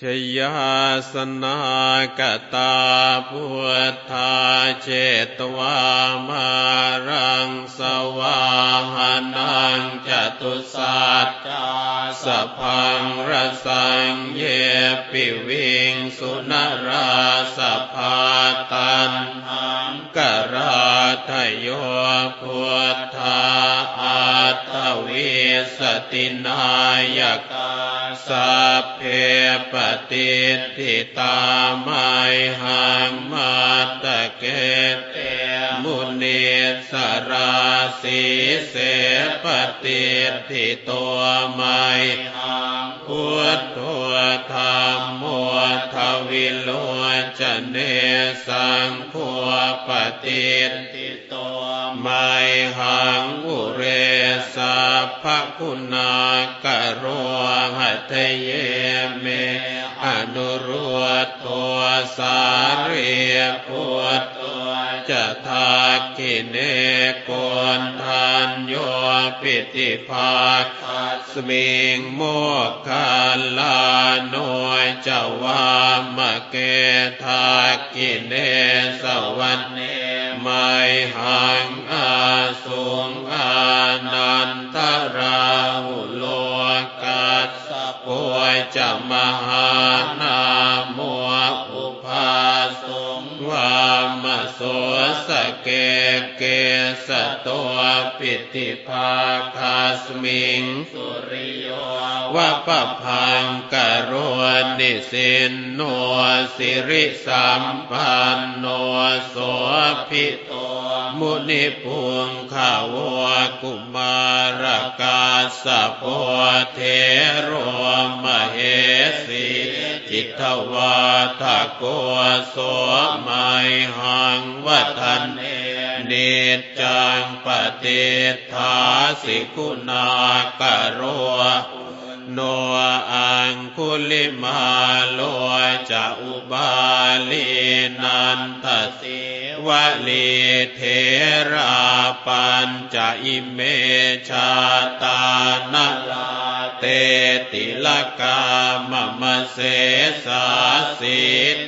ชยาสนากตาพุทธาเจตวามารังสวาหานังจตุสัจจาสพังรสังเยปิวิงสุนราสภาตันหังกราทโยพุทธาอัตวิ สตินายกาสัพเพปฏิทิตาไมหังมาตะเกเตมุนีสราสีเสปฏิทิตัวไมหังพุทโธธรรมโมทวิโล จเนสังขัวปฏิติตัวไมหังอุเรสัพพคุณากโรหัตเยเมอนุรุตตัวสาเรีพุทตัว จะทากิเนโกนทันโยปิติภาคสมิงโมกขันลาโนยเจวามะเกทากิเนสวันเนไมหังอาสุงอานันตราหุโลกัสสะปวยจะมาามโสสเกเกสตัวปิติภาคาสมิงสุริโยวะปะพังกโรนิสินโนสิริสัมปันโนโสภิโตมุนิพุงขาวกุมารกาสะโพเทโรมเหสี จิตวาทะโกโสมัยหังวัฒนเนเนจังปฏิทาสิกุณากโรโนอังคุลิมาโลจะอุบาลีนันทสิ วลีเทราปัญจะอิเมชาตานลาเตติลกามมเสสาสิ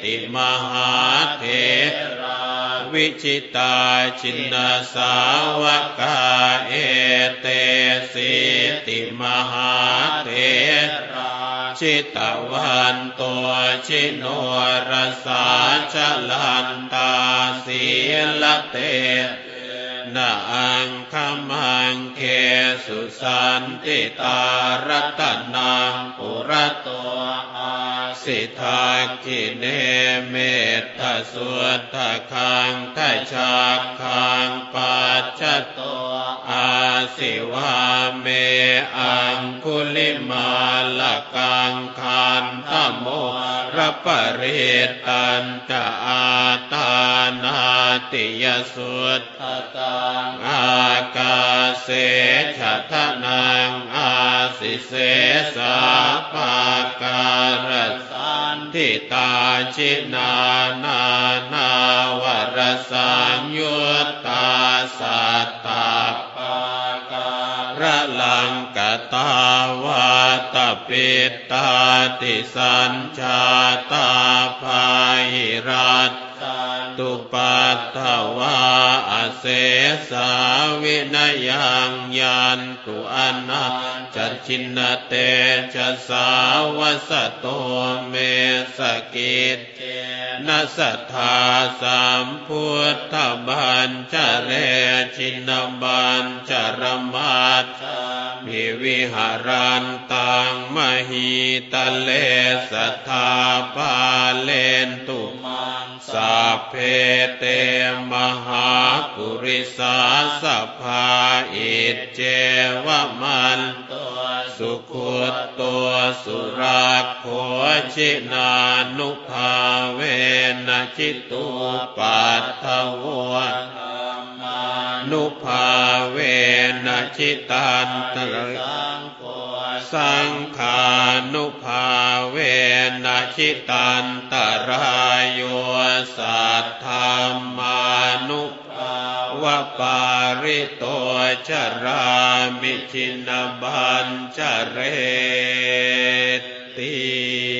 ติมหาเทราวิชิตาชินสาวกาเอเตสิติมหาเทราชิตวันตัวชิโนรสาชลันตา เตนาอังคมังเคสุสันติตารัตนังปุระตัวอาสิทากิเนเมตตาสุตตะคังทชาคังปัจจตัวอาสิวาเมอังคุลิมาลกังคันธโมรปริตันจะอาตานา ติยสุตตังอากาเสฉะทะนังอาสิเสสาปาการสันทิตาชินานานาวรสังยุตตาสัตตาปาการะลังกตาวาตปิตตาติสัญชาตาภาหิรัตตุปั ตถวาอ เสสาวินยังยันตุอนันจัชินเตจะสาวสโตเมสกิจนัสธาสัมพุทธบัญจเรชินบัญจรมัตมิวิหารันตังมหิตเลสัทธาปาเลนตุมังสัพเพเตมหา ปุริสาสภาอิจเจวมันตัวสุขุตตัวสุรักโขชินานุภาเวนะจิตุปัตถวะนุภาเวนะจิตันตระสังขานุภาเวนะชิตันตรายโยสัทธามานุภ ปาริโตชรามิชินบัญชเรติ